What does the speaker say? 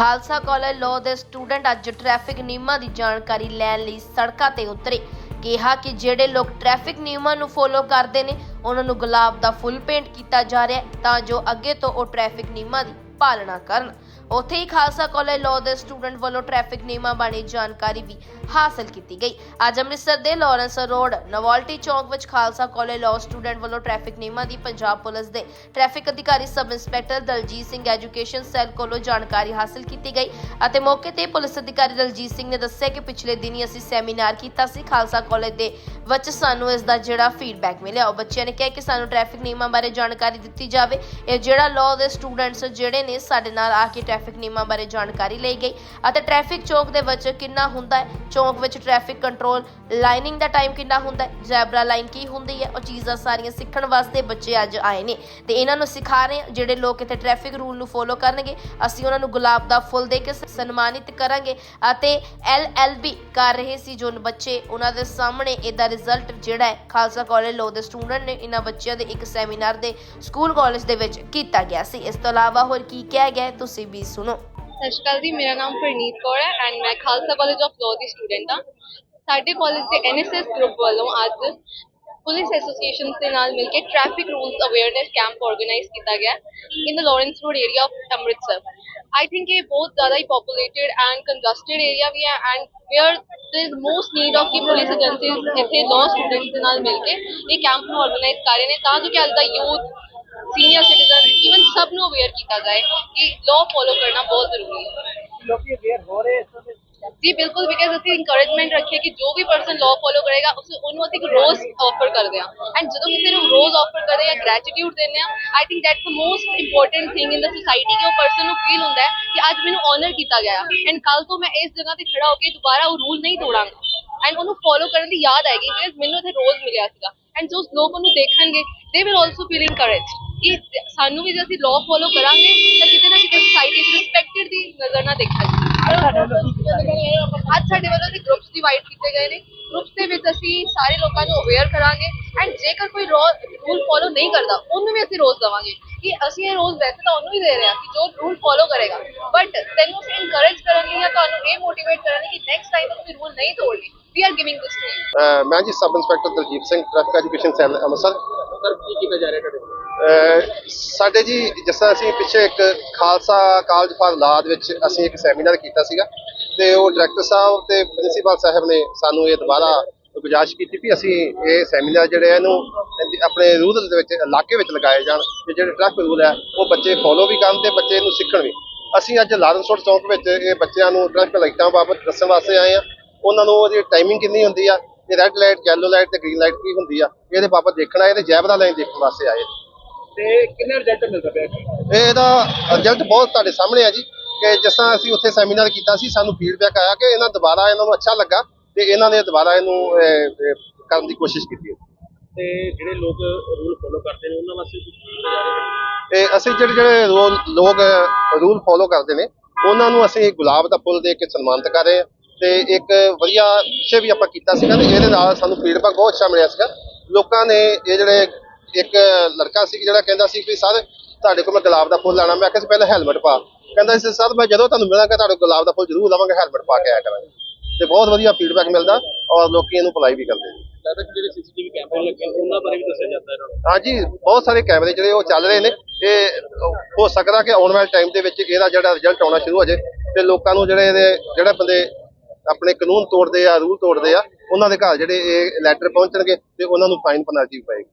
Khalsa college law ਦੇ student ਅੱਜ traffic ਨਿਯਮਾਂ ਦੀ ਜਾਣਕਾਰੀ ਲੈਣ ਲਈ ਸੜਕਾਂ ਤੇ ਉਤਰੇ। ਕਿਹਾ ਕਿ ਜਿਹੜੇ ਲੋਕ ਟ੍ਰੈਫਿਕ ਨਿਯਮਾਂ ਨੂੰ ਫੋਲੋ ਕਰਦੇ ਨੇ, ਉਹਨਾਂ ਨੂੰ ਗੁਲਾਬ ਦਾ ਫੁੱਲ ਪੇਂਟ ਕੀਤਾ ਜਾ ਰਿਹਾ ਹੈ ਤਾਂ ਜੋ ਅੱਗੇ ਤੋਂ ਉਹ ਟ੍ਰੈਫਿਕ ਨਿਯਮਾਂ ਦੀ ਪਾਲਣਾ ਕਰਨ। ਉੱਥੇ ਹੀ ਖਾਲਸਾ ਕਾਲਜ ਲਾਅ ਦੇ ਸਟੂਡੈਂਟ ਵੱਲੋਂ ਟ੍ਰੈਫਿਕ ਨਿਯਮਾਂ ਬਾਰੇ ਜਾਣਕਾਰੀ ਵੀ ਹਾਸਲ ਕੀਤੀ ਗਈ। ਅੱਜ ਅੰਮ੍ਰਿਤਸਰ ਦੇ ਲਾਰੈਂਸ ਰੋਡ, ਨਵਾਲਟੀ ਚੌਂਕ ਵਿੱਚ ਖਾਲਸਾ ਕਾਲਜ ਲਾਅ ਸਟੂਡੈਂਟ ਵੱਲੋਂ ਟ੍ਰੈਫਿਕ ਨਿਯਮਾਂ ਦੀ ਪੰਜਾਬ ਪੁਲਿਸ ਦੇ ਟ੍ਰੈਫਿਕ ਅਧਿਕਾਰੀ sub inspector Daljeet Singh education cell ਕੋਲੋਂ ਜਾਣਕਾਰੀ ਹਾਸਲ ਕੀਤੀ ਗਈ ਅਤੇ ਮੌਕੇ ਤੇ ਪੁਲਿਸ ਅਧਿਕਾਰੀ ਦਲਜੀਤ ਸਿੰਘ ਨੇ ਦੱਸਿਆ ਕਿ ਪਿਛਲੇ ਦਿਨੀ ਅਸੀਂ ਸੈਮੀਨਾਰ ਕੀਤਾ ਸੀ, ਖਾਲਸਾ ਕਾਲਜ ਦੇ ਵਿੱਚ ਸਾਨੂੰ ਇਸ ਦਾ ਜਿਹੜਾ ਫੀਡਬੈਕ ਮਿਲਿਆ, ਉਹ ਬੱਚਿਆਂ ਨੇ ਕਿਹਾ ਕਿ ਸਾਨੂੰ ਟ੍ਰੈਫਿਕ ਨਿਯਮਾਂ ਬਾਰੇ ਜਾਣਕਾਰੀ ਦਿੱਤੀ ਜਾਵੇ। ਇਹ ਜਿਹੜਾ ਲਾਅ ਦੇ ਸਟੂਡੈਂਟਸ ਜਿਹੜੇ ਨੇ, ਸਾਡੇ ਨਾਲ ਆ ਕੇ ਟ੍ਰੈਫਿਕ ਨਿਯਮਾਂ ਬਾਰੇ ਜਾਣਕਾਰੀ ਲਈ ਗਈ ਅਤੇ ਟ੍ਰੈਫਿਕ ਚੌਕ ਦੇ ਵਿੱਚ ਕਿੰਨਾ ਹੁੰਦਾ ਹੈ? ਚੌਕ ਵਿੱਚ ਟ੍ਰੈਫਿਕ ਕੰਟਰੋਲ ਲਾਈਨਿੰਗ ਦਾ ਟਾਈਮ ਕਿੰਨਾ ਹੁੰਦਾ ਹੈ? ਜ਼ੈਬਰਾ ਲਾਈਨ ਕੀ ਹੁੰਦੀ ਹੈ? ਉਹ ਚੀਜ਼ਾਂ ਸਾਰੀਆਂ ਸਿੱਖਣ ਵਾਸਤੇ ਬੱਚੇ ਅੱਜ ਆਏ ਨੇ। ਤੇ ਇਹਨਾਂ ਨੂੰ ਸਿਖਾ ਰਹੇ ਹਾਂ, ਜਿਹੜੇ ਲੋਕ ਇੱਥੇ ਟ੍ਰੈਫਿਕ ਰੂਲ ਨੂੰ ਫੋਲੋ ਕਰਨਗੇ, ਅਸੀਂ ਉਹਨਾਂ ਨੂੰ ਗੁਲਾਬ ਦਾ ਫੁੱਲ ਦੇ ਕੇ ਸਨਮਾਨਿਤ ਕਰਾਂਗੇ। ਅਤੇ ਐਲਐਲਬੀ ਕਰ ਰਹੇ ਸੀ ਜੋ ਬੱਚੇ ਉਹਨਾਂ ਦੇ ਸਾਹਮਣੇ ਇਹਦਾ ਰਿਜ਼ਲਟ ਜਿਹੜਾ ਹੈ ਖਾਲਸਾ ਕਾਲਜ ਲੋ ਦੇ ਸਟੂਡੈਂਟ ਨੇ ਇਹਨਾਂ ਬੱਚਿਆਂ ਦੇ ਇੱਕ ਸੈਮੀਨਾਰ ਦੇ ਸਕੂਲ ਕਾਲਜ ਦੇ ਵਿੱਚ ਕੀਤਾ ਗਿਆ ਸੀ। ਇਸ ਤੋਂ ਇਲਾਵਾ ਹੋਰ ਕੀ ਕਿਹਾ ਗਿਆ ਹੈ, ਤੁਸੀਂ ਵੀ ਸੁਣੋ। ਸਤਿ ਸ਼੍ਰੀ ਅਕਾਲ ਜੀ ਮੇਰਾ ਨਾਮ ਪ੍ਰਨੀਤ ਕੌਰ ਹੈ ਐਂਡ ਮੈਂ ਖਾਲਸਾ ਕਾਲਜ ਆਫ ਲਾਅ ਦੀ ਸਟੂਡੈਂਟ ਹਾਂ। ਸਾਡੇ ਕਾਲਜ ਦੇ ਐਨਐਸਐਸ ਗਰੁੱਪ ਵੱਲੋਂ ਅੱਜ ਪੁਲਿਸ ਐਸੋਸੀਏਸ਼ਨ ਦੇ ਨਾਲ ਮਿਲ ਕੇ traffic rules awareness camp organise ਕੀਤਾ ਗਿਆ in the Lawrence road area of Amritsar I think ਇਹ ਬਹੁਤ ਜ਼ਿਆਦਾ ਹੀ ਪੋਪੂਲੇਟਡ ਐਂਡ ਕੰਜਸਟਡ ਏਰੀਆ ਵੀ ਹੈ and where there is most need of the police agencies ਇੱਥੇ law students ਦੇ ਨਾਲ ਮਿਲ ਕੇ ਇਹ ਕੈਂਪ ਨੂੰ ਆਰਗੇਨਾਈਜ਼ ਕਰ ਰਹੇ ਨੇ ਤਾਂ ਜੋ ਕਿ ਅੱਜ ਦਾ ਯੂਥ ਸੀਨੀਅਰ ਸਿਟੀਜ਼ਨ ਇਵਨ ਸਭ ਨੂੰ ਅਵੇਅਰ ਕੀਤਾ ਜਾਏ ਕਿ ਲਾਅ ਫੋਲੋ ਕਰਨਾ ਬਹੁਤ ਜ਼ਰੂਰੀ ਹੈ ਲੋਕੀ ਅਵੇਅਰ ਹੋ ਰਹੇ ਇਸ ਤੋਂ ਜੀ ਬਿਲਕੁਲ ਬਿਕਾਜ਼ ਅਸੀਂ ਇਨਕਰੇਜਮੈਂਟ ਰੱਖੀਏ ਕਿ ਜੋ ਵੀ ਪਰਸਨ ਲਾਅ ਫੋਲੋ ਕਰੇਗਾ ਉਸ ਉਹਨੂੰ ਅਸੀਂ ਇੱਕ ਰੋਜ਼ ਆਫਰ ਕਰਦੇ ਹਾਂ ਐਂਡ ਜਦੋਂ ਕਿਸੇ ਨੂੰ ਰੋਜ਼ ਆਫਰ ਕਰਦੇ ਜਾਂ ਗ੍ਰੈਟੀਟਿਊਡ ਦਿੰਦੇ ਹਾਂ I think that's the most important thing in the society ਕਿ ਉਹ ਪਰਸਨ ਨੂੰ ਫੀਲ ਹੁੰਦਾ ਹੈ ਕਿ ਅੱਜ ਮੈਨੂੰ ਆਨਰ ਕੀਤਾ ਗਿਆ ਐਂਡ ਕੱਲ ਤੋਂ ਮੈਂ ਇਸ ਜਗ੍ਹਾ ਤੇ ਖੜਾ ਹੋ ਕੇ ਦੁਬਾਰਾ ਉਹ ਰੂਲ ਨਹੀਂ ਤੋੜਾਂਗਾ ਐਂਡ ਉਹਨੂੰ ਫੋਲੋ ਕਰਨ ਦੀ ਯਾਦ ਆਏਗੀ ਬਿਕਾਜ਼ ਮੈਨੂੰ ਇੱਥੇ ਰੋਜ਼ ਮਿਲਿਆ ਸੀਗਾ ਐਂਡ ਜੋ ਲੋਕ ਉਹਨੂੰ ਦੇਖਣਗੇ they will also feel encourage ਕਿ ਸਾਨੂੰ ਵੀ ਜੇ ਅਸੀਂ ਲਾਅ ਫੋਲੋ ਕਰਾਂਗੇ ਤਾਂ ਕਿਤੇ ਨਾ ਕਿਤੇ ਸੋਸਾਇਟੀ 'ਚ ਰਿਸਪੈਕਟਡ ਦੀ ਨਜ਼ਰ ਨਾਲ ਦੇਖਿਆ ਜਾਏਗਾ ਅੱਜ ਸਾਡੇ ਵੱਲੋਂ ਅਸੀਂ ਗਰੁੱਪਸ ਡਿਵਾਈਡ ਕੀਤੇ ਗਏ ਨੇ। ਗਰੁੱਪਸ ਦੇ ਵਿੱਚ ਅਸੀਂ ਸਾਰੇ ਲੋਕਾਂ ਨੂੰ ਅਵੇਅਰ ਕਰਾਂਗੇ ਐਂਡ ਜੇਕਰ ਕੋਈ ਰੂਲ ਫੋਲੋ ਨਹੀਂ ਕਰਦਾ ਉਹਨੂੰ ਵੀ ਅਸੀਂ ਰੋਜ਼ ਦਵਾਂਗੇ ਕਿ ਅਸੀਂ ਇਹ ਰੋਜ਼ ਵੈਸੇ ਤਾਂ ਉਹਨੂੰ ਹੀ ਦੇ ਰਹੇ ਹਾਂ ਕਿ ਜੋ ਰੂਲ ਫੋਲੋ ਕਰੇਗਾ। ਬਟ ਤੈਨੂੰ ਅਸੀਂ ਇਨਕਰੇਜ ਕਰਨ ਲਈ ਜਾਂ ਤੁਹਾਨੂੰ ਇਹ ਮੋਟੀਵੇਟ ਕਰਨ ਲਈ ਕਿ ਨੈਕਸਟ ਟਾਈਮ ਤੁਸੀਂ ਰੂਲ ਨਹੀਂ ਤੋੜਨੇ we are giving this to ਮੈਂ ਜੀ sub inspector Daljit Singh traffic education cell Amritsar sir. ਕੀ ਕੀਤਾ ਜਾ ਰਿਹਾ ਤੁਹਾਡੇ ਸਾਡੇ ਜੀ, ਜਿਸ ਤਰ੍ਹਾਂ ਅਸੀਂ ਪਿੱਛੇ ਇੱਕ ਖਾਲਸਾ ਕਾਲਜ ਫਾਰ ਲਾਅ ਵਿੱਚ ਅਸੀਂ ਇੱਕ ਸੈਮੀਨਾਰ ਕੀਤਾ ਸੀਗਾ ਤੇ ਉਹ ਡਾਇਰੈਕਟਰ ਸਾਹਿਬ ਤੇ ਪ੍ਰਿੰਸੀਪਲ ਸਾਹਿਬ ਨੇ ਸਾਨੂੰ ਇਹ ਦੁਬਾਰਾ ਗੁਜ਼ਾਰਿਸ਼ ਕੀਤੀ ਵੀ ਅਸੀਂ ਇਹ ਸੈਮੀਨਾਰ ਜਿਹੜੇ ਆ ਇਹਨੂੰ ਆਪਣੇ ਰੂਰਲ ਦੇ ਵਿੱਚ, ਇਲਾਕੇ ਵਿੱਚ ਲਗਾਏ ਜਾਣ ਤੇ ਜਿਹੜੇ ਟ੍ਰੈਫਿਕ ਰੂਲ ਹੈ ਉਹ ਬੱਚੇ ਫੋਲੋ ਵੀ ਕਰਨ ਤੇ ਬੱਚੇ ਇਹਨੂੰ ਸਿੱਖਣ ਵੀ। ਅਸੀਂ ਅੱਜ ਲਾਰੈਂਸ ਚੌਂਕ ਵਿੱਚ ਇਹ ਬੱਚਿਆਂ ਨੂੰ ਟ੍ਰੈਫਿਕ ਲਾਈਟਾਂ ਬਾਬਤ ਦੱਸਣ ਵਾਸਤੇ ਆਏ ਆ ਉਹਨਾਂ ਨੂੰ ਉਹਦੀ ਟਾਈਮਿੰਗ ਕਿੰਨੀ ਹੁੰਦੀ ਆ ਤੇ ਰੈੱਡ ਲਾਈਟ ਯੈਲੋ ਲਾਈਟ ਤੇ ਗ੍ਰੀਨ ਲਾਈਟ ਕੀ ਹੁੰਦੀ ਆ, ਇਹਦੇ ਬਾਬਤ ਦੇਖਣਾ, ਇਹਦੇ ਜੈਬਰਾ ਲਾਈਨ ਦੇਖਣ ਵਾਸਤੇ ਆਏ। ਤੇ ਕਿੰਨੇ ਰਿਜ਼ਲਟ ਮਿਲਦਾ ਪਿਆ ਇਹ ਇਹਦਾ ਰਿਜ਼ਲਟ ਬਹੁਤ ਤੁਹਾਡੇ ਸਾਹਮਣੇ ਆ ਜੀ ਕਿ ਜਿਸ ਤਰ੍ਹਾਂ ਅਸੀਂ ਉੱਥੇ ਸੈਮੀਨਾਰ ਕੀਤਾ ਸੀ ਸਾਨੂੰ ਫੀਡਬੈਕ ਆਇਆ ਕਿ ਇਹਨਾਂ ਦੁਬਾਰਾ ਇਹਨਾਂ ਨੂੰ ਅੱਛਾ ਲੱਗਾ ਤੇ ਇਹਨਾਂ ਨੇ ਦੁਬਾਰਾ ਇਹਨੂੰ ਅਹ, ਅਹ, ਕਰਨ ਦੀ ਕੋਸ਼ਿਸ਼ ਕੀਤੀ ਤੇ ਜਿਹੜੇ ਲੋਕ ਰੂਲ ਫੋਲੋ ਕਰਦੇ ਨੇ ਉਹਨਾਂ ਵਾਸਤੇ ਕੀ ਕੀਤਾ ਜਾ ਰਿਹਾ ਤੇ ਅਸੀਂ ਜਿਹੜੇ ਜਿਹੜੇ ਰੋ- ਲੋਕ ਰੂਲ ਫੋਲੋ ਕਰਦੇ ਨੇ ਉਹਨਾਂ ਨੂੰ ਅਸੀਂ ਗੁਲਾਬ ਦਾ ਫੁੱਲ ਦੇ ਕੇ ਸਨਮਾਨਿਤ ਕਰ ਰਹੇ ਹਾਂ ਤੇ ਇੱਕ ਵਧੀਆ ਪਿੱਛੇ ਵੀ ਆਪਾਂ ਕੀਤਾ ਸੀਗਾ ਤੇ ਇਹਦੇ ਨਾਲ ਸਾਨੂੰ ਫੀਡਬੈਕ ਬਹੁਤ ਅੱਛਾ ਮਿਲਿਆ ਸੀਗਾ। ਲੋਕਾਂ ਨੇ ਇਹ ਜਿਹੜੇ ਇੱਕ ਲੜਕਾ ਸੀ ਜਿਹੜਾ ਕਹਿੰਦਾ ਸੀ ਵੀ ਸਰ ਤੁਹਾਡੇ ਕੋਲ ਮੈਂ ਗੁਲਾਬ ਦਾ ਫੁੱਲ ਲੈਣਾ। ਮੈਂ ਕਿਹਾ ਸੀ ਪਹਿਲਾਂ ਹੈਲਮਟ ਪਾ। ਕਹਿੰਦਾ ਸੀ ਸਰ ਮੈਂ ਜਦੋਂ ਤੁਹਾਨੂੰ ਮਿਲਾਂਗਾ ਤੁਹਾਡੇ ਕੋਲ ਗੁਲਾਬ ਦਾ ਫੁੱਲ ਜ਼ਰੂਰ ਲਵਾਂਗਾ ਹੈਲਮਟ ਪਾ ਕੇ ਆਇਆ ਕਰਾਂਗੇ। ਤੇ ਬਹੁਤ ਵਧੀਆ ਫੀਡਬੈਕ ਮਿਲਦਾ ਔਰ ਲੋਕੀ ਇਹਨੂੰ ਅਪਲਾਈ ਵੀ ਕਰਦੇ ਨੇ। ਲੱਗਦਾ ਕਿ ਜਿਹੜੇ ਸੀਸੀਟੀਵੀ ਕੈਮਰੇ ਲੱਗੇ ਨੇ, ਉਹਨਾਂ ਬਾਰੇ ਵੀ ਦੱਸਿਆ ਜਾਂਦਾ ਇਹਨਾਂ ਨੂੰ। ਹਾਂਜੀ ਬਹੁਤ ਸਾਰੇ ਕੈਮਰੇ ਜਿਹੜੇ ਉਹ ਚੱਲ ਰਹੇ ਨੇ। ਇਹ ਹੋ ਸਕਦਾ ਕਿ ਆਉਣ ਵਾਲੇ ਟਾਈਮ ਦੇ ਵਿੱਚ ਇਹਦਾ ਜਿਹੜਾ ਰਿਜ਼ਲਟ ਆਉਣਾ ਸ਼ੁਰੂ ਹੋ ਜਾਏ ਤੇ ਲੋਕਾਂ ਨੂੰ ਜਿਹੜੇ ਇਹਦੇ ਜਿਹੜੇ ਬੰਦੇ ਆਪਣੇ ਕਾਨੂੰਨ ਤੋੜਦੇ ਆ ਰੂਲ ਤੋੜਦੇ ਆ ਉਹਨਾਂ ਦੇ ਘਰ ਜਿਹੜੇ ਇਹ ਲੈਟਰ ਪਹੁੰਚਣਗੇ ਤੇ ਉਹਨਾਂ ਨੂੰ ਫਾਈਨ ਪੈਨਲਟੀ ਪਏਗੀ।